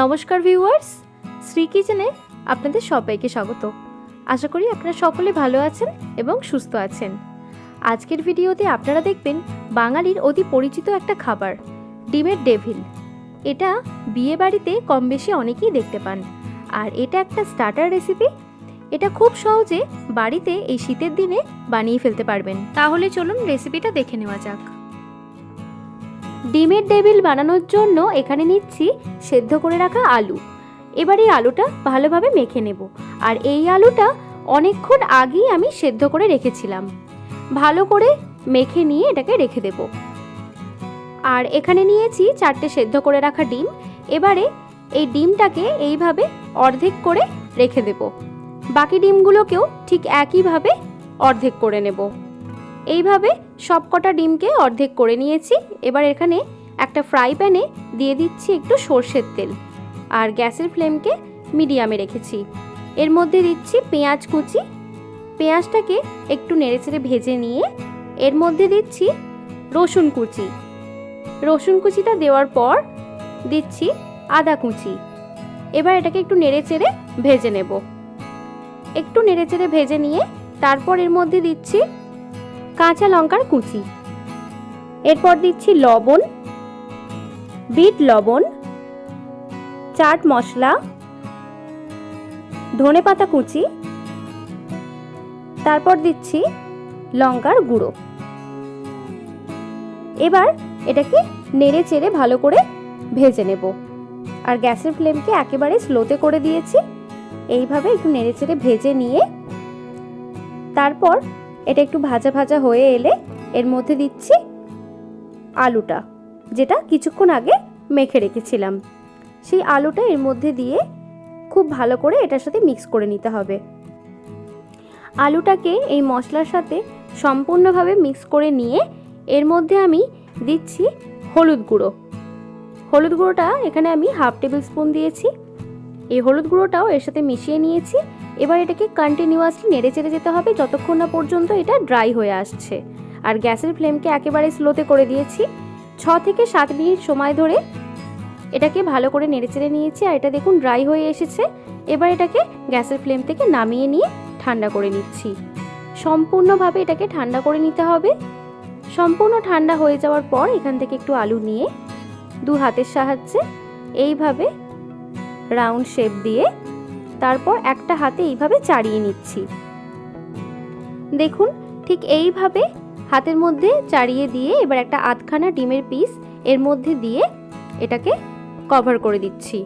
নমস্কার ভিউয়ার্স, শ্রী কিচেনে আপনাদের সবাইকে স্বাগত। আশা করি আপনারা সকলে ভালো আছেন এবং সুস্থ আছেন। আজকের ভিডিওতে আপনারা দেখবেন বাঙালির অতি পরিচিত একটা খাবার, ডিমের ডেভিল। এটা বিয়ে বাড়িতে কম বেশি অনেকেই দেখতে পান। আর এটা একটা স্টার্টার রেসিপি এটা খুব সহজে বাড়িতে এই শীতের দিনে বানিয়ে ফেলতে পারবেন। তাহলে চলুন রেসিপিটা দেখে নেওয়া যাক। ডিমের ডেভিল বানানোর জন্য এখানে নিচ্ছি সেদ্ধ করে রাখা আলু। এবার এই আলুটা ভালোভাবে মেখে নেব। আর এই আলুটা অনেকক্ষণ আগেই আমি সেদ্ধ করে রেখেছিলাম। ভালো করে মেখে নিয়ে এটাকে রেখে দেব। আর এখানে নিয়েছি চারটে সেদ্ধ করে রাখা ডিম। এবারে এই ডিমটাকে এইভাবে অর্ধেক করে রেখে দেব। বাকি ডিমগুলোকেও ঠিক একইভাবে অর্ধেক করে নেব। এইভাবে সব কটা ডিমকে অর্ধেক করে নিয়েছি। এবার এখানে একটা ফ্রাই প্যানে দিয়ে দিচ্ছি একটু সর্ষের তেল আর গ্যাসের ফ্লেমকে মিডিয়ামে রেখেছি। এর মধ্যে দিচ্ছি পেঁয়াজ কুচি। পেঁয়াজটাকে একটু নেড়েচেড়ে ভেজে নিয়ে এর মধ্যে দিচ্ছি রসুন কুচি। রসুন কুচিটা দেওয়ার পর দিচ্ছি আদা কুচি। এবার এটাকে একটু নেড়েচেড়ে ভেজে নেব। একটু নেড়েচেড়ে ভেজে নিয়ে তারপর এর মধ্যে দিচ্ছি কাঁচা লঙ্কার কুচি। এরপর দিচ্ছি লবণ, বিট লবণ, চাট মশলা, ধনে পাতা কুচি, তারপর দিচ্ছি লঙ্কার গুঁড়ো। এবার এটাকে নেড়ে চেড়ে ভালো করে ভেজে নেব। আর গ্যাসের ফ্লেমকে একেবারে স্লোতে করে দিয়েছি। এইভাবে একটু নেড়ে চেড়ে ভেজে নিয়ে তারপর এটা একটু ভাজা ভাজা হয়ে এলে এর মধ্যে দিচ্ছি আলুটা, যেটা কিছুক্ষণ আগে মেখে রেখেছিলাম। সেই আলুটা এর মধ্যে দিয়ে খুব ভালো করে এটার সাথে মিক্স করে নিতে হবে। আলুটাকে এই মশলার সাথে সম্পূর্ণভাবে মিক্স করে নিয়ে এর মধ্যে আমি দিচ্ছি হলুদ গুঁড়ো। হলুদ গুঁড়োটা এখানে আমি হাফ টেবিল স্পুন দিয়েছি। এই হলুদ গুঁড়োটাও এর সাথে মিশিয়ে নিয়েছি। এবার এটাকে কন্টিনিউয়াসলি নেড়ে চেড়ে যেতে হবে যতক্ষণ না পর্যন্ত এটা ড্রাই হয়ে আসছে। আর গ্যাসের ফ্লেমকে একেবারে স্লোতে করে দিয়েছি। ছ থেকে সাত মিনিট সময় ধরে এটাকে ভালো করে নেড়ে চেড়ে নিয়েছি আর এটা দেখুন ড্রাই হয়ে এসেছে। এবার এটাকে গ্যাসের ফ্লেম থেকে নামিয়ে নিয়ে ঠান্ডা করে নিচ্ছি। সম্পূর্ণভাবে এটাকে ঠান্ডা করে নিতে হবে। সম্পূর্ণ ঠান্ডা হয়ে যাওয়ার পর এখান থেকে একটু আলু নিয়ে দু হাতের সাহায্যে এইভাবে রাউন্ড শেপ দিয়ে তারপর একটা হাতে এইভাবে চাড়িয়ে নিচ্ছি। দেখুন, ঠিক এইভাবে হাতের মধ্যে চাড়িয়ে দিয়ে এবার একটা আধখানা ডিমের পিস এর মধ্যে দিয়ে এটাকে কভার করে দিচ্ছি।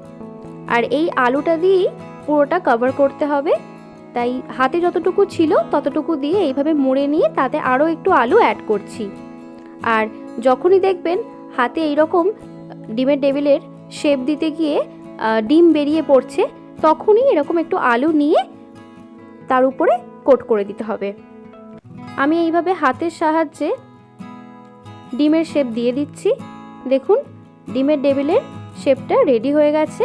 আর এই আলুটা দিয়েই পুরোটা কভার করতে হবে। তাই হাতে যতটুকু ছিল ততটুকু দিয়ে এইভাবে মুড়ে নিয়ে তাতে আরও একটু আলু অ্যাড করছি। আর যখনই দেখবেন হাতে এইরকম ডিমের টেবিলের শেপ দিতে গিয়ে ডিম বেরিয়ে পড়ছে তখনই এরকম একটু আলু নিয়ে তার উপরে কোট করে দিতে হবে। আমি এইভাবে হাতের সাহায্যে ডিমের শেপ দিয়ে দিচ্ছি। দেখুন, ডিমের টেবিলের শেপটা রেডি হয়ে গেছে।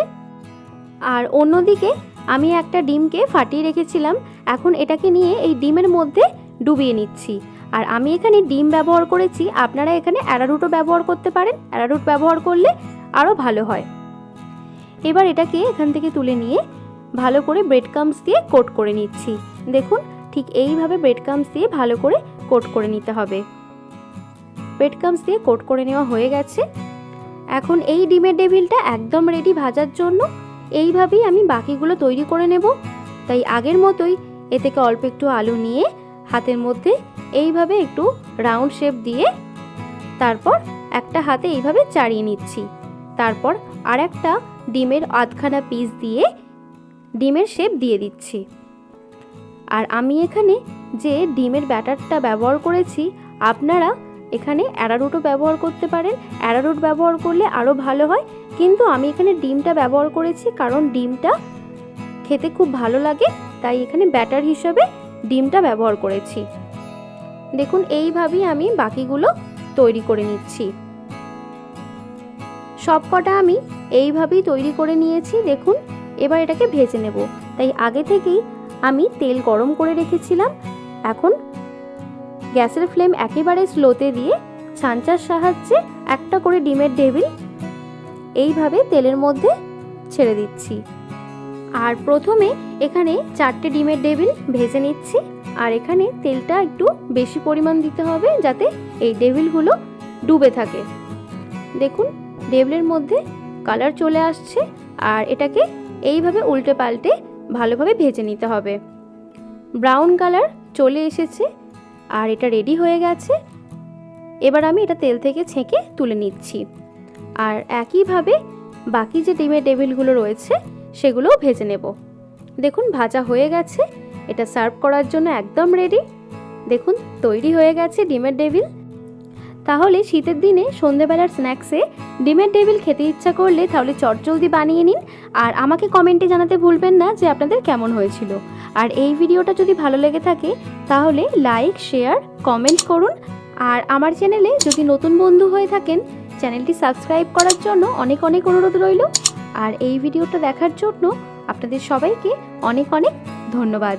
আর অন্যদিকে আমি একটা ডিমকে ফাটিয়ে রেখেছিলাম। এখন এটাকে নিয়ে এই ডিমের মধ্যে ডুবিয়ে নিচ্ছি। আর আমি এখানে ডিম ব্যবহার করেছি। আপনারা এখানে অ্যারারুটও ব্যবহার করতে পারেন। অ্যারারুট ব্যবহার করলে আরও ভালো হয়। এবার এটাকে এখান থেকে তুলে নিয়ে ভালো করে ব্রেড কামস দিয়ে কোট করে নিচ্ছি। দেখুন, ঠিক এইভাবে ব্রেড কামস দিয়ে ভালো করে কোট করে নিতে হবে। ব্রেড কামস দিয়ে কোট করে নেওয়া হয়ে গেছে। এখন এই ডিমের ডেভিলটা একদম রেডি ভাজার জন্য। এইভাবেই আমি বাকিগুলো তৈরি করে নেব। তাই আগের মতোই এ থেকে অল্প একটু আলু নিয়ে হাতের মধ্যে এইভাবে একটু রাউন্ড শেপ দিয়ে তারপর একটা হাতে এইভাবে চাড়িয়ে নিচ্ছি। তারপর আর একটা ডিমের আধখানা পিস দিয়ে ডিমের শেপ দিয়ে দিচ্ছি। আর আমি এখানে যে ডিমের ব্যাটারটা ব্যবহার করেছি, আপনারা এখানে অ্যারারুটও ব্যবহার করতে পারেন। অ্যারারুট ব্যবহার করলে আরও ভালো হয়। কিন্তু আমি এখানে ডিমটা ব্যবহার করেছি কারণ ডিমটা খেতে খুব ভালো লাগে, তাই এখানে ব্যাটার হিসাবে ডিমটা ব্যবহার করেছি। দেখুন, এইভাবেই আমি বাকিগুলো তৈরি করে নিচ্ছি। সব কটা আমি এইভাবেই তৈরি করে নিয়েছি, দেখুন। এবার এটাকে ভেজে নেব। তাই আগে থেকেই আমি তেল গরম করে রেখেছিলাম। এখন গ্যাসের ফ্লেম একেবারে স্লোতে দিয়ে ছাঁচার সাহায্যে একটা করে ডিমের ডেবিল এইভাবে তেলের মধ্যে ছেড়ে দিচ্ছি। আর প্রথমে এখানে চারটে ডিমের ডেভিল ভেজে নিচ্ছি। আর এখানে তেলটা একটু বেশি পরিমাণ দিতে হবে যাতে এই ডেভিলগুলো ডুবে থাকে। দেখুন ডেভিলের মধ্যে কালার চলে আসছে আর এটাকে এইভাবে উল্টে পাল্টে ভালোভাবে ভেজে নিতে হবে। ব্রাউন কালার চলে এসেছে আর এটা রেডি হয়ে গেছে। এবার আমি এটা তেল থেকে ছেঁকে তুলে নিচ্ছি। আর একইভাবে বাকি যে ডিমের টেবিলগুলো রয়েছে সেগুলোও ভেজে নেব। দেখুন ভাজা হয়ে গেছে। এটা সার্ভ করার জন্য একদম রেডি। দেখুন তৈরি হয়ে গেছে ডিমের ডেভিল তাহলে শীতের দিনে সন্ধেবেলার স্ন্যাক্সে ডিমের টেবিল খেতে ইচ্ছা করলে তাহলে চটজলদি বানিয়ে নিন। আর আমাকে কমেন্টে জানাতে ভুলবেন না যে আপনাদের কেমন হয়েছিল। আর এই ভিডিওটা যদি ভালো লেগে থাকে, তাহলে লাইক, শেয়ার, কমেন্ট করুন। আর আমার চ্যানেলে যদি নতুন বন্ধু হয়ে থাকেন, চ্যানেলটি সাবস্ক্রাইব করার জন্য অনেক অনেক অনুরোধ রইল। আর এই ভিডিওটা দেখার জন্য আপনাদের সবাইকে অনেক অনেক ধন্যবাদ।